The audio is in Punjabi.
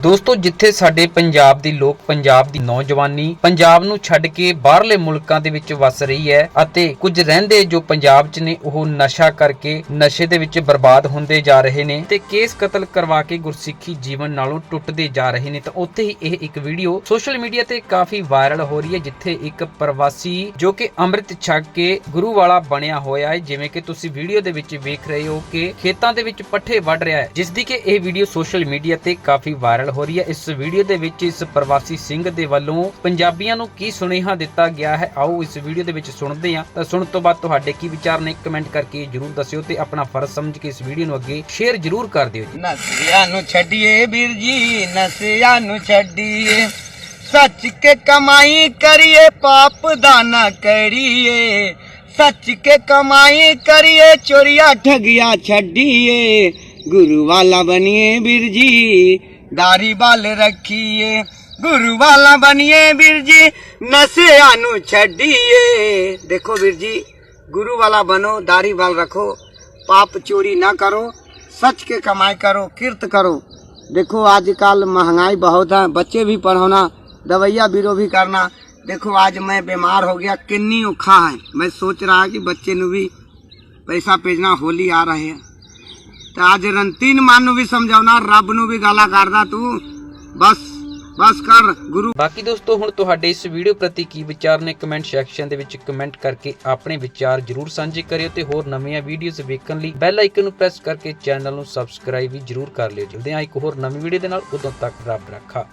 ਦੋਸਤੋ, ਜਿੱਥੇ ਸਾਡੇ ਪੰਜਾਬ ਦੀ ਲੋਕ, ਪੰਜਾਬ ਦੀ ਨੌਜਵਾਨੀ, ਪੰਜਾਬ ਨੂੰ ਛੱਡ ਕੇ ਬਾਹਰਲੇ ਮੁਲਕਾਂ ਦੇ ਵਿੱਚ ਵਸ ਰਹੀ ਹੈ ਅਤੇ ਕੁਝ ਰਹਿੰਦੇ ਜੋ ਪੰਜਾਬ 'ਚ ਨੇ, ਉਹ ਨਸ਼ਾ ਕਰਕੇ ਨਸ਼ੇ ਦੇ ਵਿੱਚ ਬਰਬਾਦ ਹੁੰਦੇ ਜਾ ਰਹੇ ਨੇ ਤੇ ਕੇਸ ਕਤਲ ਕਰਵਾ ਕੇ ਗੁਰਸਿੱਖੀ ਜੀਵਨ ਨਾਲੋਂ ਟੁੱਟਦੇ ਜਾ ਰਹੇ ਨੇ। ਤਾਂ ਉੱਥੇ ਹੀ ਇਹ ਇੱਕ ਵੀਡੀਓ ਸੋਸ਼ਲ ਮੀਡੀਆ ਤੇ ਕਾਫੀ ਵਾਇਰਲ ਹੋ ਰਹੀ ਹੈ, ਜਿੱਥੇ ਇੱਕ ਪ੍ਰਵਾਸੀ ਜੋ ਕਿ ਅੰਮ੍ਰਿਤ ਛਕ ਕੇ ਗੁਰੂ ਵਾਲਾ ਬਣਿਆ ਹੋਇਆ ਹੈ। ਜਿਵੇਂ ਕਿ ਤੁਸੀਂ ਵੀਡੀਓ ਦੇ ਵਿੱਚ ਵੇਖ ਰਹੇ ਹੋ ਕਿ ਖੇਤਾਂ ਦੇ ਵਿੱਚ ਪੱਠੇ ਵੱਢ ਰਿਹਾ ਹੈ, ਜਿਸ ਦੀ ਕਿ ਇਹ ਵੀਡੀਓ ਸੋਸ਼ਲ ਮੀਡੀਆ ਤੇ ਕਾਫੀ ਵਾਇਰਲ ਹੋ ਰਹੀ ਹੈ। ਇਸ ਵੀਡੀਓ ਦੇ ਵਿੱਚ ਇਸ ਪ੍ਰਵਾਸੀ ਸਿੰਘ ਦੇ ਵੱਲੋਂ ਪੰਜਾਬੀਆਂ ਨੂੰ ਕੀ ਸੁਨੇਹਾ ਦਿੱਤਾ ਗਿਆ ਹੈ? ਆਓ ਇਸ ਵੀਡੀਓ ਦੇ ਵਿੱਚ ਸੁਣਦੇ ਹਾਂ। ਤਾਂ ਸੁਣਨ ਤੋਂ ਬਾਅਦ ਤੁਹਾਡੇ ਕੀ ਵਿਚਾਰ ਨੇ ਕਮੈਂਟ ਕਰਕੇ ਜਰੂਰ ਦੱਸਿਓ ਤੇ ਆਪਣਾ ਫਰਜ਼ ਸਮਝ ਕੇ ਇਸ ਵੀਡੀਓ ਨੂੰ ਅੱਗੇ ਸ਼ੇਅਰ ਜਰੂਰ ਕਰ ਦਿਓ ਜੀ। ਨਸਿਆ ਨੂੰ ਛੱਡੀਏ ਵੀਰ ਜੀ, ਨਸਿਆ ਨੂੰ ਛੱਡੀਏ। ਸੱਚ ਕੇ ਕਮਾਈ ਕਰੀਏ, ਪਾਪ ਦਾ ਨਾ ਕਰੀਏ। ਸੱਚ ਕੇ ਕਮਾਈ ਕਰੀਏ, ਚੋਰੀਆਂ, ਠਗੀਆਂ ਛੱਡੀਏ। ਗੁਰੂ ਵਾਲਾ ਬਣੀਏ ਵੀਰ ਜੀ ਦਾਰੀ ਵਾਲ ਰੱਖੀਏ ਗੁਰੂ ਵਾਲਾ ਬਣੀਏ ਵੀਰ ਜੀ ਨਸਿਆ ਨੂੰ ਛੱਡੀਏ ਦੇਖੋ ਵੀਰ ਜੀ गुरु वाला बनो दाढ़ी वाल रखो पाप चोरी ना करो सच के कमाई करो किर्त करो देखो आजकल महंगाई बहुत है बच्चे भी पढ़ाना दवाइया बीरो भी करना देखो आज मैं बीमार हो गया किन्नी औखा है मैं सोच रहा कि बच्चे ਨੂੰ ਵੀ ਪੈਸਾ ਭੇਜਣਾ ਹੋਲੀ ਆ ਰਹੇ ਹੈ ਤੇ ਅੱਜ ਰੰਤੀਨ ਮਾਨ ਨੂੰ ਵੀ ਸਮਝਾਉਣਾ, ਰੱਬ ਨੂੰ ਵੀ ਗਾਲਾਂ ਕੱਢਦਾ ਤੂੰ। ਬਸ ਬਸ ਕਰ, ਗੁਰੂ। ਬਾਕੀ ਦੋਸਤੋ, ਹੁਣ ਤੁਹਾਡੇ ਇਸ ਵੀਡੀਓ ਪ੍ਰਤੀ ਕੀ ਵਿਚਾਰ ਨੇ ਕਮੈਂਟ ਸੈਕਸ਼ਨ ਦੇ ਵਿੱਚ ਕਮੈਂਟ ਕਰਕੇ ਆਪਣੇ ਵਿਚਾਰ ਜਰੂਰ ਸਾਂਝੇ ਕਰਿਓ ਤੇ ਹੋਰ ਨਵੀਆਂ ਵੀਡੀਓਜ਼ ਵੇਖਣ ਲਈ ਬੈਲ ਆਈਕਨ ਨੂੰ ਪ੍ਰੈਸ ਕਰਕੇ ਚੈਨਲ ਨੂੰ ਸਬਸਕ੍ਰਾਈਬ ਵੀ ਜਰੂਰ ਕਰ ਲਿਓ। ਜਲਦੀ ਆ ਇੱਕ ਹੋਰ ਨਵੀਂ ਵੀਡੀਓ ਦੇ ਨਾਲ, ਉਦੋਂ ਤੱਕ ਰੱਬ ਰੱਖਾ।